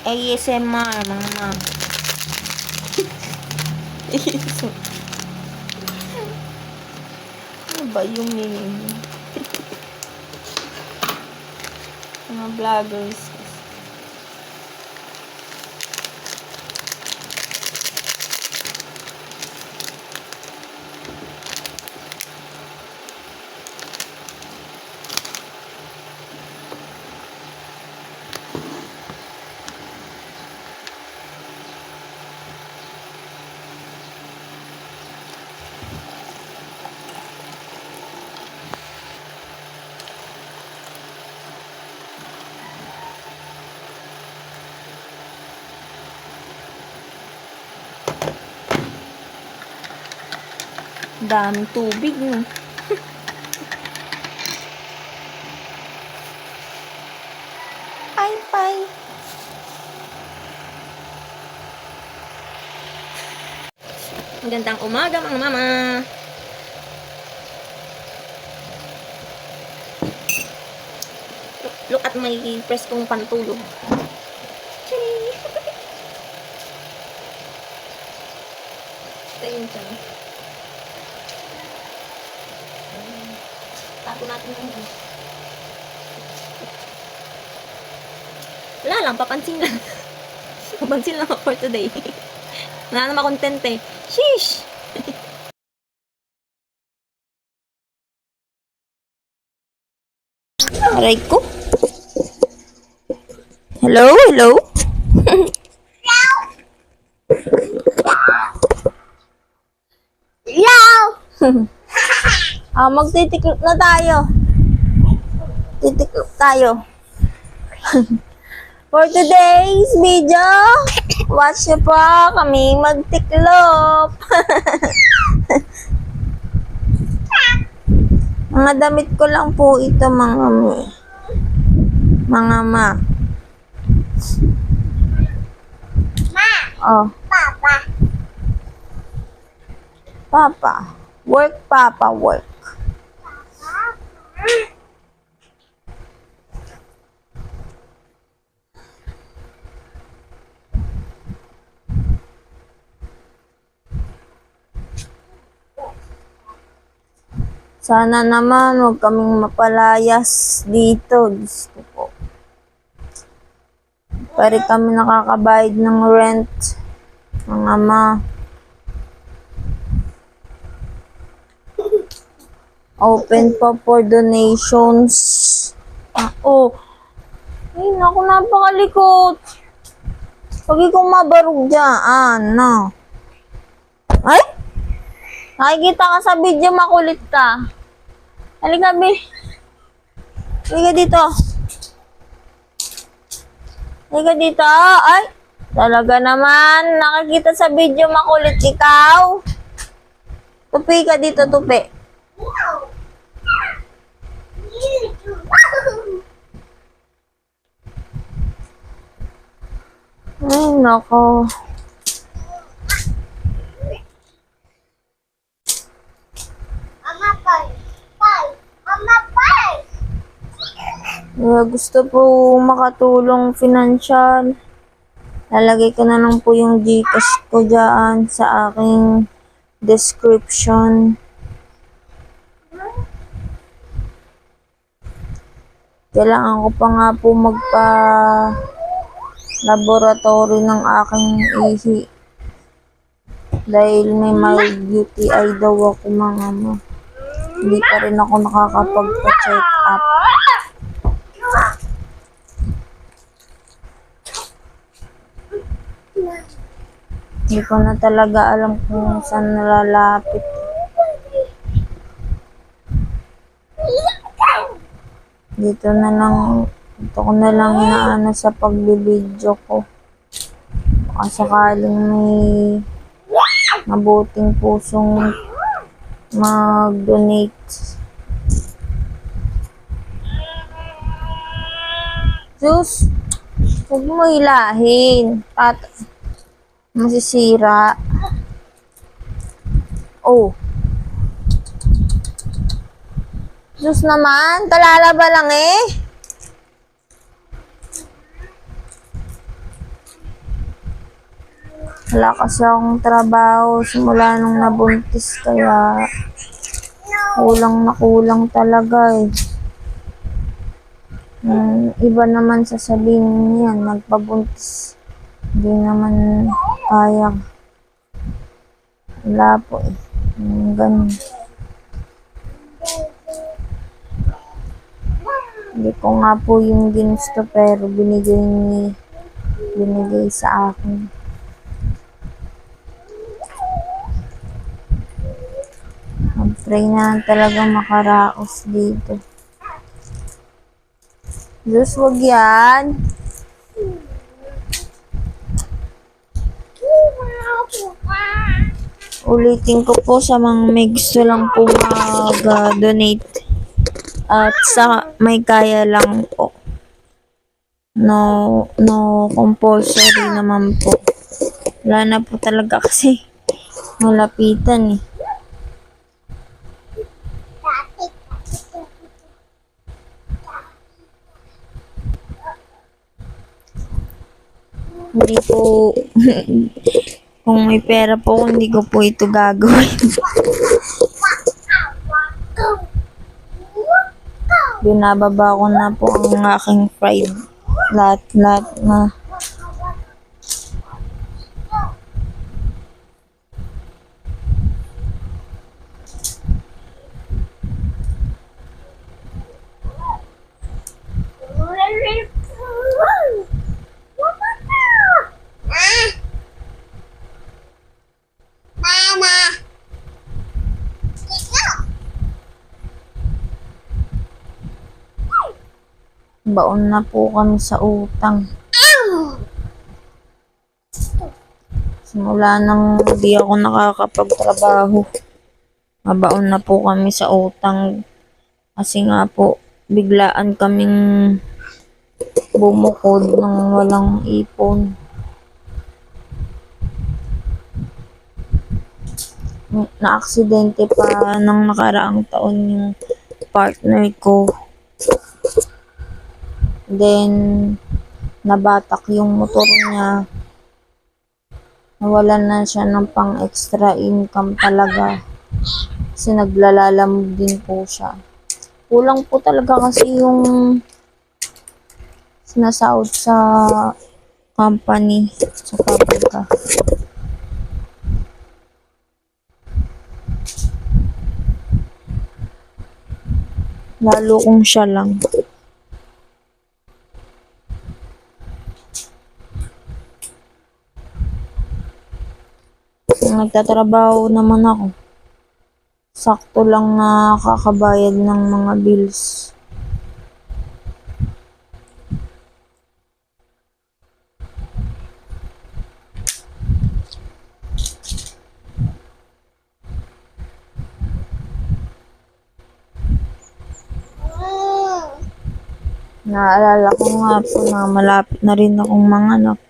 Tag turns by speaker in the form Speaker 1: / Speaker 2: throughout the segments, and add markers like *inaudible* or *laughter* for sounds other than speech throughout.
Speaker 1: ASMR, mga ma'am. *laughs* ano ba yung meaning? *laughs* mga vloggers. Daming tubig, no? *laughs* Pay, pay. Magandang umaga, mga mama. Look, at my preskong pantulog. Ching! Ito yun siya. Tago natin yung ano. Wala lang, papansin lang. *laughs* papansin lang ako for today. Wala naman content eh. Sheesh! *laughs* Aray ko. Hello, hello? *laughs*
Speaker 2: Yaw!
Speaker 1: Ah, magtitiklop na tayo. Titiklop tayo. For today's video, watch nyo po kami magtiklop. *laughs* mga damit ko lang po ito mga mi. Mga ma.
Speaker 2: Ma!
Speaker 1: Oh,
Speaker 2: Papa!
Speaker 1: papa. Work, papa, work. Sana naman huwag kaming mapalayas dito. Diyos ko po. Pare kami nakakabayad ng rent. Mga ma. Open pa for donations. Ah, oh. Ay, naku, napakalikot. Pag ikaw mabarog dyan, no. Ay! Nakikita ka sa video, makulit ka. Halika, Bi. Halika dito. Halika dito. Ay! Talaga naman, nakikita sa video, makulit ikaw. Tupi ka dito, tupi. Ay, nako.
Speaker 2: Ama
Speaker 1: Uh, gusto po makatulong financial. Lalagay ko na lang po yung Gcash ko dyan sa aking description. Kailangan ko pa nga po magpa laboratory ng aking ihi. Dahil may mild UTI daw ako mga mo. Hindi pa rin ako nakakapagpa-check up. Hindi ko na talaga alam kung saan nalalapit. Dito na lang, dito ko na lang inaano sa pagbibideo ko. Baka sakaling may mabuting pusong mag-donate. Diyos, huwag mo hilahin. At masisira. Oh. Diyos naman, kalalaba lang eh. Wala kasi akong trabaho simula nung nabuntis kaya kulang na kulang talaga eh. Yung iba naman sasabihin niyan, nagpabuntis. Hindi naman kaya. Wala po eh. Yung ganun. Hindi ko nga po yung ginusto pero binigay ni binigay sa akin. Mag-pray na talaga makaraos dito. Diyos, wag yan. Ulitin ko po sa mga may gusto lang po mag-donate. At sa may kaya lang po. No, no compulsory naman po. Wala na po talaga kasi malapitan eh. Hindi po, *laughs* kung may pera po, hindi ko po ito gagawin. *laughs* Binababa ko na po ang aking fried. Lahat-lahat na. Baon na po kami sa utang. Simula nang hindi ako nakakapagtrabaho. Mabaon na po kami sa utang. Kasi nga po, biglaan kaming bumukod ng walang ipon. Na-aksidente pa ng nakaraang taon yung partner ko. Then, nabatak yung motor niya. Nawalan na siya ng pang extra income talaga. Kasi naglalalamog din po siya. Kulang po talaga kasi yung sinasahod sa company, sa pabrika. Lalo kung siya lang. Kung nagtatrabaho naman ako, sakto lang na kakabayad ng mga bills. Naalala ko nga po na malapit na rin akong mga anak.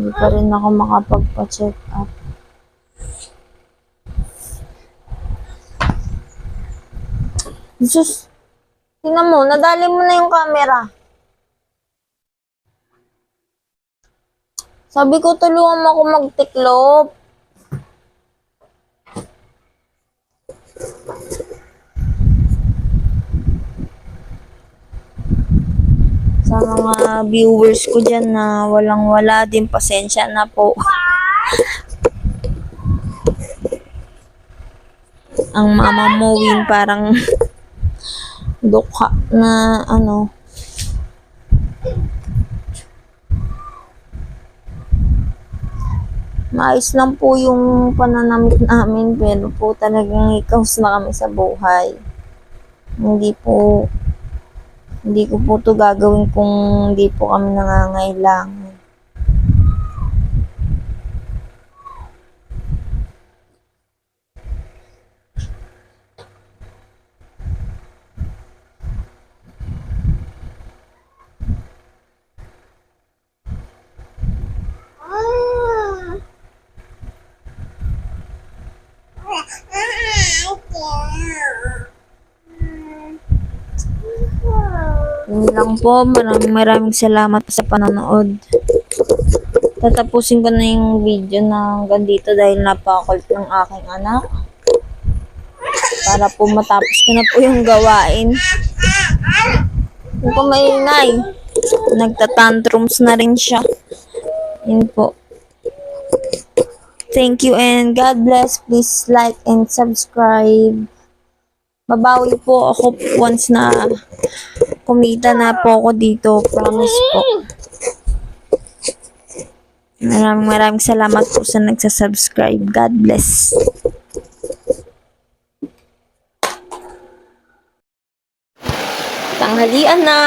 Speaker 1: Hindi pa rin ako makapagpa-check up. Jesus! Tingnan mo, nadali mo na yung camera. Sabi ko, tulungan mo ako magtiklop. Sa mga viewers ko dyan na walang wala din, pasensya na po. Ang mama mo win parang dukha na ano. Maayos lang po yung pananamit namin pero po talagang ikaws na kami sa buhay. Hindi po hindi ko po to gagawin kung hindi po kami nangangailangan. Yun lang po. Maraming maraming salamat sa panonood. tatapusin ko na yung video na hanggang dito dahil napakult ng aking anak. Para po matapos ko na po yung gawain. Huwag ko maingay. Nagtatantrums na rin siya. Yun po. Thank you and God bless. Please like and subscribe. Babawi po ako once na kumita na po ako dito. Promise po. Maraming maraming salamat po sa nagsasubscribe. God bless. Tanghalian na.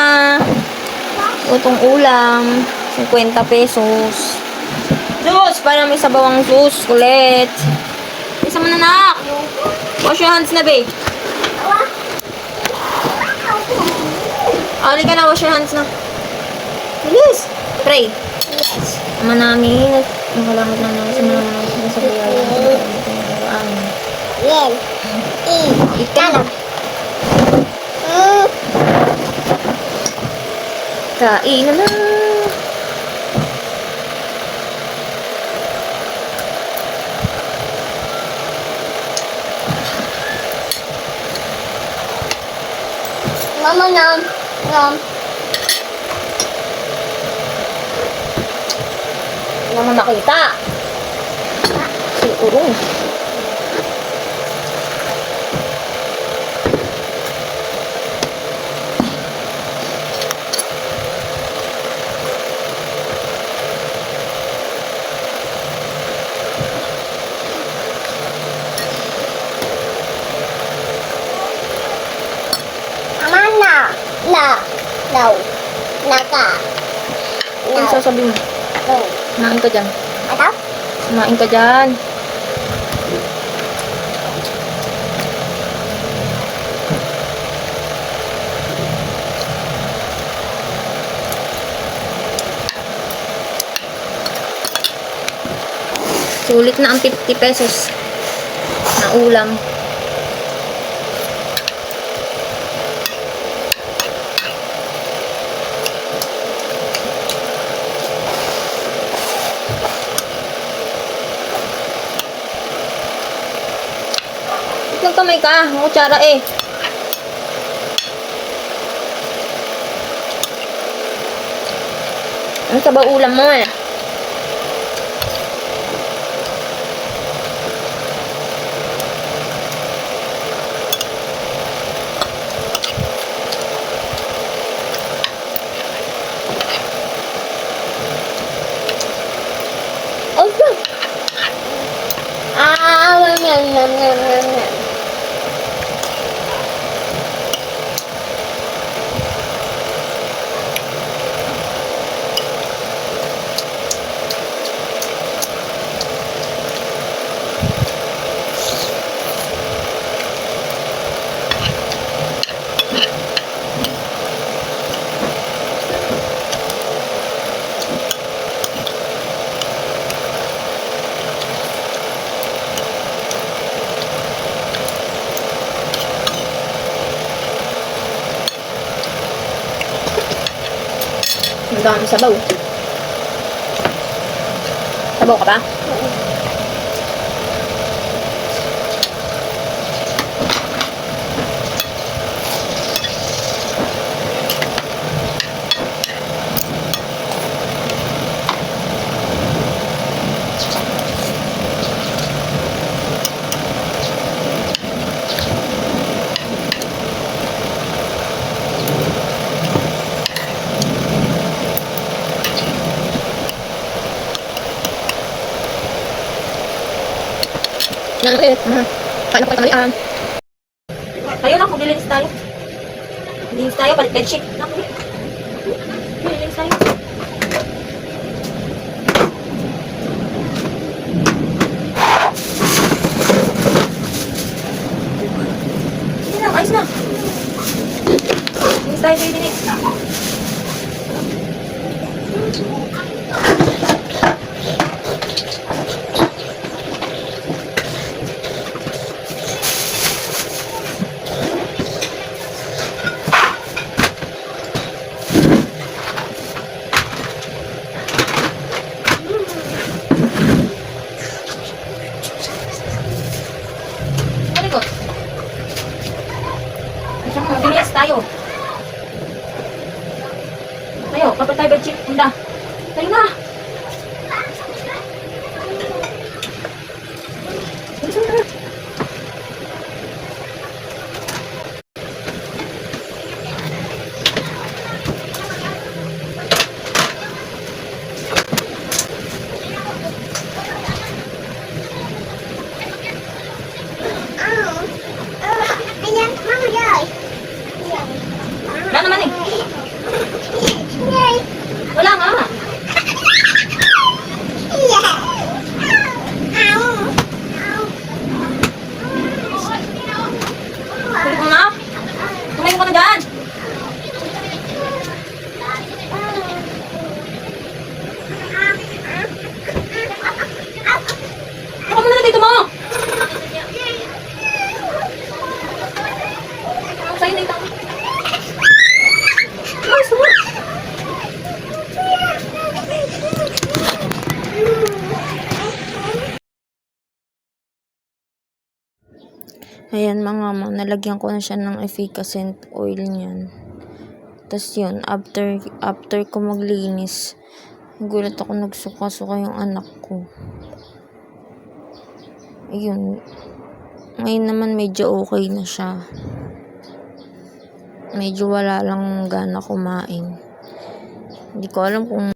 Speaker 1: Utong ulam. 50 pesos. Sus! Para may sabawang sus. Kulit. Isa mo na nak. Wash your hands na, babe. Ali ka na, wash your hands na. Bilis. Pray.
Speaker 2: Yes.
Speaker 1: Ama namin, nakalangit na namin sa mga mga sa buhay.
Speaker 2: Yan.
Speaker 1: Na.
Speaker 2: Mm.
Speaker 1: Kain na na.
Speaker 2: Mama nom. Nom.
Speaker 1: Hindi naman makita. Si Urong.
Speaker 2: Mama na. Na. No. Naka.
Speaker 1: Ano sasabihin mo?
Speaker 2: No.
Speaker 1: Kumain ka dyan.
Speaker 2: Ano?
Speaker 1: Kumain ka dyan. Sulit na ang 50 pesos na ulam. Nagkamay ka, ang kutsara eh. Ano sa ba ulam mo eh?
Speaker 2: Okay. Ah, yum, yum, yum, yum, yum,
Speaker 1: dami sabaw. Sabaw ka pa? Yan, okay. Aha. Kain na po tanghalian. Tayo na, maglilinis tayo. Linis tayo, palit bedsheet. Maglilinis tayo. Sige na, ayos na. Linis tayo, tayo dinis.
Speaker 3: tayo. Tayo, kapag tayo bedsheet, handa. Tayo na. Bilis mo na.
Speaker 2: Ayan, mama, yay.
Speaker 3: Wala naman eh.
Speaker 2: Yay.
Speaker 3: Wala nga.
Speaker 2: Yeah. Ow. Ow.
Speaker 3: Kulit mo na. Tumayo ka na dyan. Ako muna na dito mo. Ang sa'yo na ito. Ay, suwa.
Speaker 1: Ayan mga ma, nalagyan ko na siya ng efficacent oil niyan. Tapos yun, after, after ko maglinis, nagulat ako nagsuka-suka yung anak ko. Ayun. Ngayon naman medyo okay na siya. Medyo wala lang gana kumain. Hindi ko alam kung